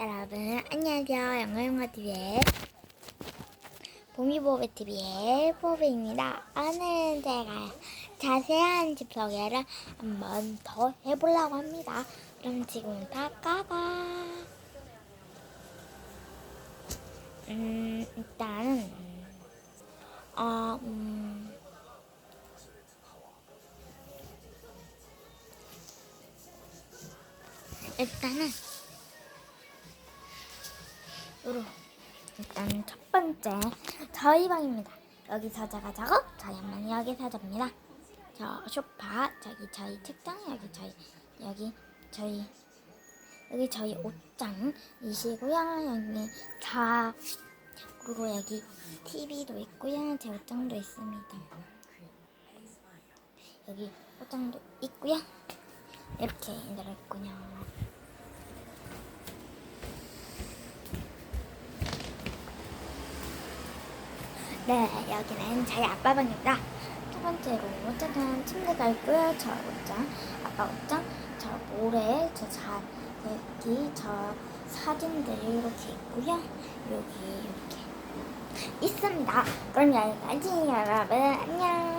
여러분 안녕하세요. 영어영어TV의 보미보베TV의 보비입니다. 오늘은 제가 자세한 집 소개를 한번 더 해보려고 합니다. 그럼 지금부터 가봐. 음 일단은 어 음, 일단은 으로 일단 첫 번째 저희 방입니다. 여기서 제가 작업, 저희 엄마는 여기서 잡니다. 저 소파, 저기 저희 책장, 여기 저희 여기 저희 여기 저희 옷장 이시고요. 여기 자 그리고 여기 TV도 있고요. 제 옷장도 있습니다. 여기 옷장도 있고요. 이렇게 들어있군요. 네, 여기는 저희 아빠 방입니다. 첫 번째로 짜잔 침대가 있고요. 저 옷장, 아빠 옷장, 저 모래, 저 자, 여기 저 사진들 이렇게 있고요. 여기 이렇게 있습니다. 그럼 여기까지 여러분 안녕.